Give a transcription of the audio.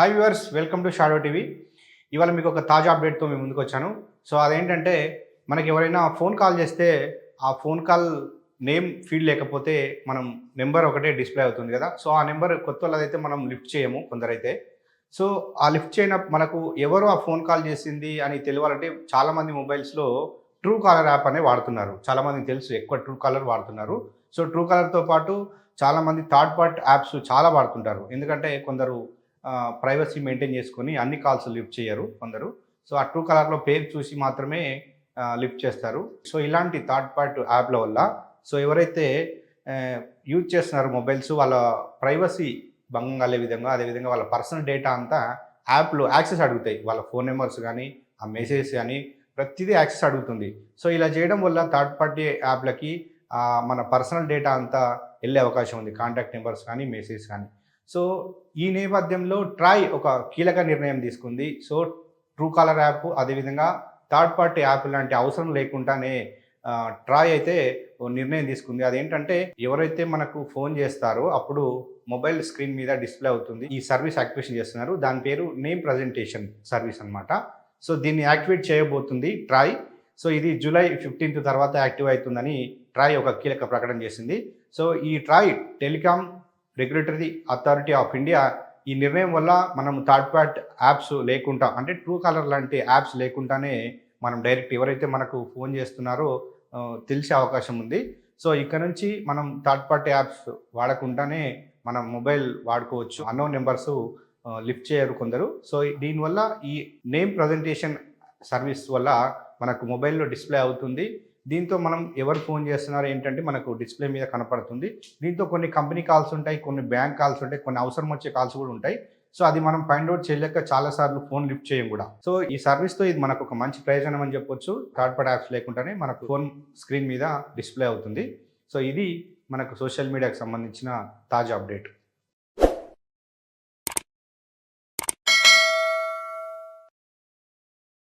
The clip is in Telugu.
Hi viewers welcome to shadow TV ఇవాళ మీకు ఒక తాజా అప్డేట్తో మేము ముందుకు వచ్చాను. సో అదేంటంటే మనకి ఎవరైనా ఫోన్ కాల్ చేస్తే ఆ ఫోన్ కాల్ నేమ్ ఫీల్డ్ లేకపోతే మనం నెంబర్ ఒకటే డిస్ప్లే అవుతుంది కదా. సో ఆ నెంబర్ కొత్త వాళ్ళదైతే మనం లిఫ్ట్ చేయము కొందరైతే. సో ఆ లిఫ్ట్ చేయన మనకు ఎవరు ఆ ఫోన్ కాల్ చేసింది అని తెలియాలంటే చాలామంది మొబైల్స్లో ట్రూ కాలర్ యాప్ అనే వాడుతున్నారు. చాలామందికి తెలుసు ఎక్కువ ట్రూ కాలర్ వాడుతున్నారు. సో ట్రూ కాలర్తో పాటు చాలామంది థర్డ్ పార్ట్ యాప్స్ చాలా వాడుతుంటారు. ఎందుకంటే కొందరు ప్రైవసీ మెయింటైన్ చేసుకొని అన్ని కాల్స్ లిఫ్ట్ చేయరు కొందరు. సో ఆ ట్రూ కలర్లో పేరు చూసి మాత్రమే లిఫ్ట్ చేస్తారు. సో ఇలాంటి థర్డ్ పార్టీ యాప్ల వల్ల సో ఎవరైతే యూజ్ చేస్తున్నారు మొబైల్స్ వాళ్ళ ప్రైవసీ భంగం కలిగే విధంగా అదేవిధంగా వాళ్ళ పర్సనల్ డేటా అంతా యాప్లో యాక్సెస్ అడుగుతాయి. వాళ్ళ ఫోన్ నెంబర్స్ కానీ ఆ మెసేజ్ కానీ ప్రతిదీ యాక్సెస్ అడుగుతుంది. సో ఇలా చేయడం వల్ల థర్డ్ పార్టీ యాప్లకి మన పర్సనల్ డేటా అంతా వెళ్ళే అవకాశం ఉంది. కాంటాక్ట్ నెంబర్స్ కానీ మెసేజ్ కానీ. సో ఈ నేపథ్యంలో ట్రాయ్ ఒక కీలక నిర్ణయం తీసుకుంది. సో ట్రూ కాలర్ యాప్ అదేవిధంగా థర్డ్ పార్టీ యాప్ లాంటి అవసరం లేకుండానే ట్రాయ్ అయితే నిర్ణయం తీసుకుంది. అదేంటంటే ఎవరైతే మనకు ఫోన్ చేస్తారో అప్పుడు మొబైల్ స్క్రీన్ మీద డిస్ప్లే అవుతుంది. ఈ సర్వీస్ యాక్టివేషన్ చేస్తున్నారు. దాని పేరు నేమ్ ప్రజెంటేషన్ సర్వీస్ అన్నమాట. సో దీన్ని యాక్టివేట్ చేయబోతుంది ట్రాయ్ సో ఇది జూలై ఫిఫ్టీన్త్ తర్వాత యాక్టివ్ అవుతుందని ట్రాయ్ ఒక కీలక ప్రకటన చేసింది. సో ఈ TRAI telecom regulatory authority of India ఈ నిర్ణయం వల్ల మనం థర్డ్ పార్ట్ యాప్స్ లేకుండా అంటే ట్రూ కలర్ లాంటి యాప్స్ లేకుండానే మనం డైరెక్ట్ ఎవరైతే మనకు ఫోన్ చేస్తున్నారో తెలిసే అవకాశం ఉంది. సో ఇక్కడ నుంచి మనం థర్డ్ పార్టీ యాప్స్ వాడకుండానే మనం మొబైల్ వాడుకోవచ్చు. అన్నో నెంబర్స్ లిఫ్ట్ చేయరు కొందరు. సో దీనివల్ల ఈ నేమ్ ప్రజెంటేషన్ సర్వీస్ వల్ల మనకు మొబైల్లో డిస్ప్లే అవుతుంది. దీంతో మనం ఎవరు ఫోన్ చేస్తున్నారు ఏంటంటే మనకు డిస్ప్లే మీద కనపడుతుంది. దీంతో కొన్ని కంపెనీ కాల్స్ ఉంటాయి కొన్ని బ్యాంక్ కాల్స్ ఉంటాయి కొన్ని అవసరం వచ్చే కాల్స్ కూడా ఉంటాయి. సో అది మనం ఫైండ్ అవుట్ చేయలేక చాలా సార్లు ఫోన్ లిఫ్ట్ చేయం కూడా. సో ఈ సర్వీస్తో ఇది మనకు ఒక మంచి ప్రయోజనం అని చెప్పొచ్చు. థర్డ్ పార్టీ యాప్స్ లేకుండానే మనకు ఫోన్ స్క్రీన్ మీద డిస్ప్లే అవుతుంది. సో ఇది మనకు సోషల్ మీడియాకు సంబంధించిన తాజా అప్డేట్.